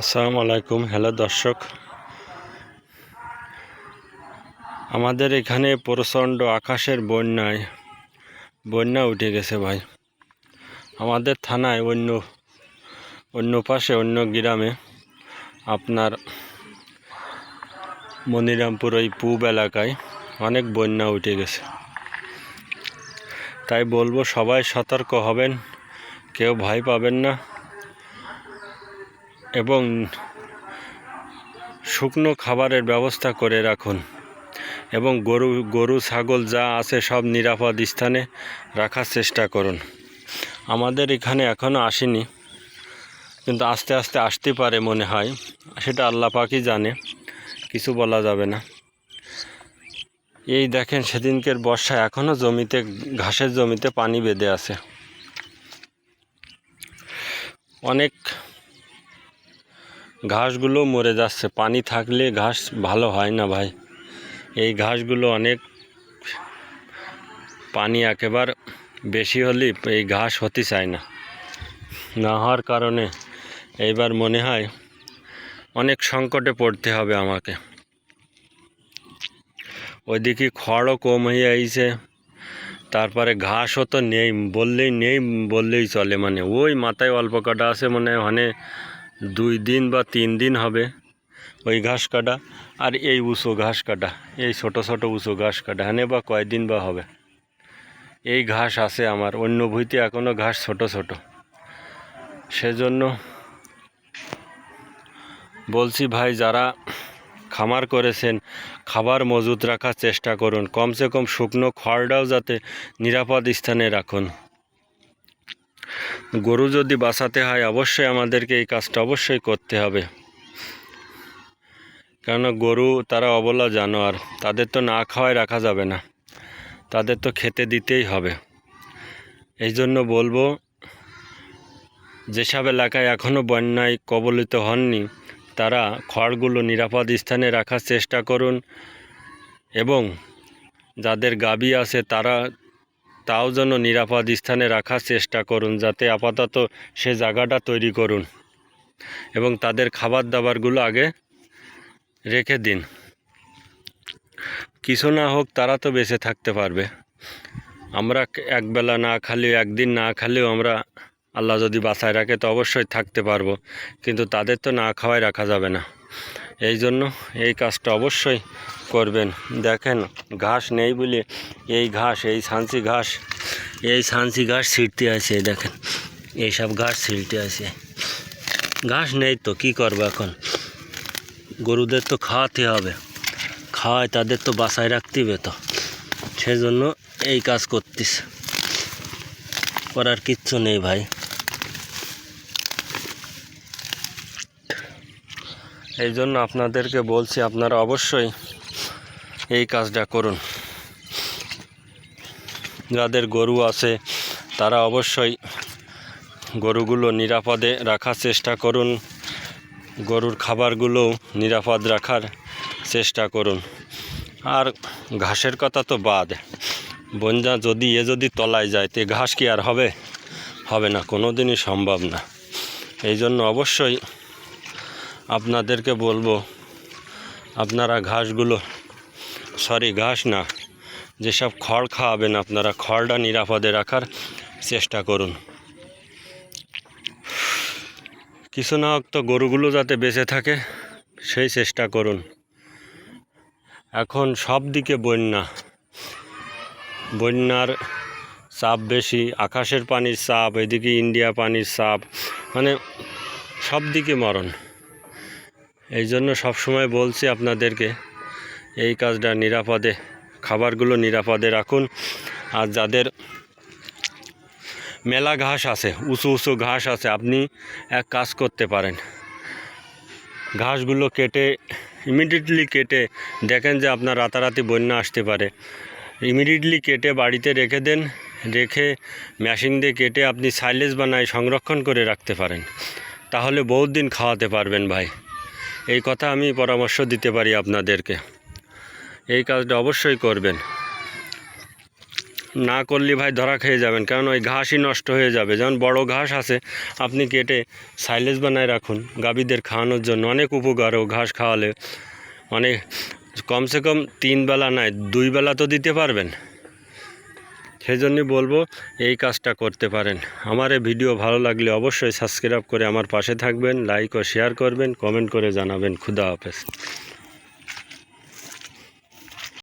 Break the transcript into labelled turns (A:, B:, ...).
A: আসসালামু আলাইকুম। হ্যালো দর্শক। আমাদের এখানে প্রচণ্ড আকাশের বন্যায়, বন্যা উঠে গেছে ভাই। আমাদের থানায় অন্য অন্য পাশে, অন্য গ্রামে আপনার মনিরামপুর ওই পূব এলাকায় অনেক বন্যা উঠে গেছে। তাই বলব সবাই সতর্ক হবেন, কেউ ভয় পাবেন না। এবং শুকনো খাবারের ব্যবস্থা করে রাখুন এবং গরু গরু, ছাগল যা আছে সব নিরাপদ স্থানে রাখার চেষ্টা করুন। আমাদের এখানে এখনও আসেনি, কিন্তু আস্তে আস্তে আসতে পারে মনে হয়, সেটা আল্লাহ পাকই জানে, কিছু বলা যাবে না। এই দেখেন সেদিনকের বর্ষা এখনও জমিতে, ঘাসের জমিতে পানি বেঁধে আছে। অনেক ঘাসগুলো মরে যাচ্ছে। পানি থাকলে ঘাস ভালো হয় না ভাই। এই ঘাসগুলো অনেক পানি একেবার বেশি হলে এই ঘাস হতে চায় না। না হওয়ার কারণে এইবার মনে হয় অনেক সংকটে পড়তে হবে আমাকে। ওইদিকে খড়ও কম হয়ে আইছে। তারপরে ঘাসও তো নেই, বললেই নেই, বললেই চলে মানে। ওই মাথায় অল্প কাটা আছে মানে ওখানে দুই দিন বা তিন দিন হবে ওই ঘাস কাটা আর এই উঁচু ঘাস কাটা, এই ছোট ছোট উঁচু ঘাস কাটা হ্যাঁ বা কয়দিন বা হবে। এই ঘাস আছে আমার অন্য ভুঁইতে এখনও ঘাস ছোট ছোট। সেজন্য বলছি ভাই, যারা খামার করেছেন, খাবার মজুত রাখার চেষ্টা করুন। কমসে কম শুকনো খড়টাও যাতে নিরাপদ স্থানে রাখুন। গরু যদি বাঁচাতে হয়, অবশ্যই আমাদেরকে এই কাজটা অবশ্যই করতে হবে। কেননা গরু তারা অবলা জানোয়ার, তাদের তো না খাওয়ায় রাখা যাবে না। তাদের তো খেতে দিতেই হবে। এই জন্য বলব, যেসব এলাকায় এখনও বন্যায় কবলিত হননি, তারা খড়গুলো নিরাপদ স্থানে রাখার চেষ্টা করুন এবং যাদের গাবি আছে, তারা তাও যেন নিরাপদ স্থানে রাখার চেষ্টা করুন, যাতে আপাতত সে জায়গাটা তৈরি করুন এবং তাদের খাবার দাবারগুলো আগে রেখে দিন। কিছু না হোক তারা তো বেঁচে থাকতে পারবে। আমরা একবেলা না খালেও, একদিন না খালেও আমরা আল্লাহ যদি বাঁচায় রাখে, তো অবশ্যই থাকতে পারব। কিন্তু তাদের তো না খাওয়াই রাখা যাবে না। এই জন্য এই কাজটা অবশ্যই করবেন। দেখেন, ঘাস নেই বলে এই ঘাস, এই ছানসি ঘাস, এই ছানসি ঘাস ছিঁড়তে আছে, দেখেন, এইসব ঘাস ছিঁড়তে আছে। ঘাস নেই তো, কি করব এখন? গরুদের তো খাওয়াতে হবে, খাওয়ায় তাদের তো বাসায় রাখতে হবে তো। সেজন্য এই কাজ করতিস করার কিচ্ছু নেই ভাই। এই জন্য আপনাদেরকে বলছি, আপনারা অবশ্যই এই কাজটা করুন। যাদের গরু আছে, তারা অবশ্যই গরুগুলো নিরাপদে রাখার চেষ্টা করুন। গরুর খাবারগুলো নিরাপদ রাখার চেষ্টা করুন। আর ঘাসের কথা তো বাদ। বঞ্জা যদি, এ যদি তলায় যায়, তে ঘাস কি আর হবে? হবে না কোনো দিনই সম্ভব না। এই জন্য অবশ্যই আপনাদেরকে বলব, আপনারা ঘাসগুলো সরি ঘাস না, যেসব খড় খাওয়াবেন আপনারা খড়টা নিরাপদে রাখার চেষ্টা করুন। কিছু না হোক তো গরুগুলো যাতে বেঁচে থাকে, সেই চেষ্টা করুন। এখন সব দিকে বন্যা। বন্যার চাপ বেশি, আকাশের পানির চাপ, এদিকে ইন্ডিয়া পানির চাপ মানে সব দিকে মরণ। এই জন্য সবসময় বলছি আপনাদেরকে, এই কাজটা নিরাপদে, খাবারগুলো নিরাপদে রাখুন। আর যাদের মেলা ঘাস আছে, উঁচু উঁচু ঘাস আছে, আপনি এক কাজ করতে পারেন। ঘাসগুলো কেটে ইমিডিয়েটলি কেটে দেখেন যে আপনার রাতারাতি বন্যা আসতে পারে। ইমিডিয়েটলি কেটে বাড়িতে রেখে দেন, রেখে মেশিন দিয়ে কেটে আপনি সাইলেজ বানায় সংরক্ষণ করে রাখতে পারেন। তাহলে বহুত দিন খাওয়াতে পারবেন ভাই। এই কথা আমি পরামর্শ দিতে পারি আপনাদেরকে। এই কাজটা অবশ্যই করবেন। না করলে ভাই ধরা খেয়ে যাবেন, কারণ ওই ঘাসই নষ্ট হয়ে যাবে। যেমন বড় ঘাস আছে, আপনি কেটে সাইলেজ বানায় রাখুন। গাভীদের খাওয়ানোর জন্য অনেক উপকার ও ঘাস খাওয়ালে। অনেক, কমসে কম তিন বেলা নয়, দুই বেলা তো দিতে পারবেন। সেই জন্যই বলব, এই কাজটা করতে পারেন। আমার এই ভিডিও ভালো লাগলে অবশ্যই সাবস্ক্রাইব করে আমার পাশে থাকবেন লাইক ও শেয়ার করবেন কমেন্ট করে জানাবেন। খুদা হাফেজ।